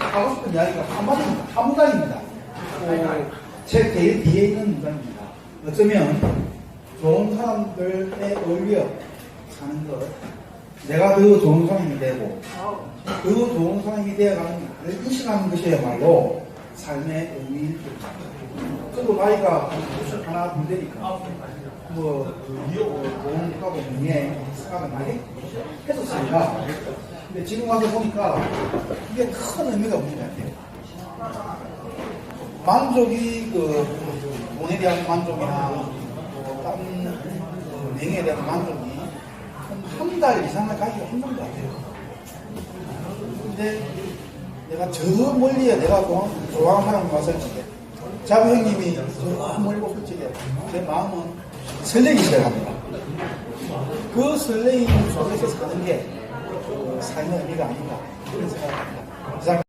하고 싶은 이야기가 한마디입니다. 한 문장입니다. 어, 제 뒤에 있는 문장입니다. 어쩌면 좋은 사람들에 어울려 사는 것, 내가 더 좋은 사람이 되고, 더 좋은 사람이 되어가는 나를 인식하는 것이야말로 삶의 의미일 겁니다. 저도 나이가 하나 둘 되니까, 뭐, 공하고 명예, 생각을 많이 했었습니다. 근데 지금 와서 보니까 이게 큰 의미가 없는 것 같아요. 만족이 그 돈에 대한 만족이나 뭐 다른 그 명예에 대한 만족이 한 달 이상을 가기가 힘든 것 같아요. 근데 내가 저 멀리에 내가 좋아- 좋아하는 사람 왔을 적에 자부 형님이 저 왔을 적에 제 마음은 설레기 시작합니다. 그 설레임 속에서 사는 게 삶의 의미가 아닌가 그런 생각을 합니다. 이상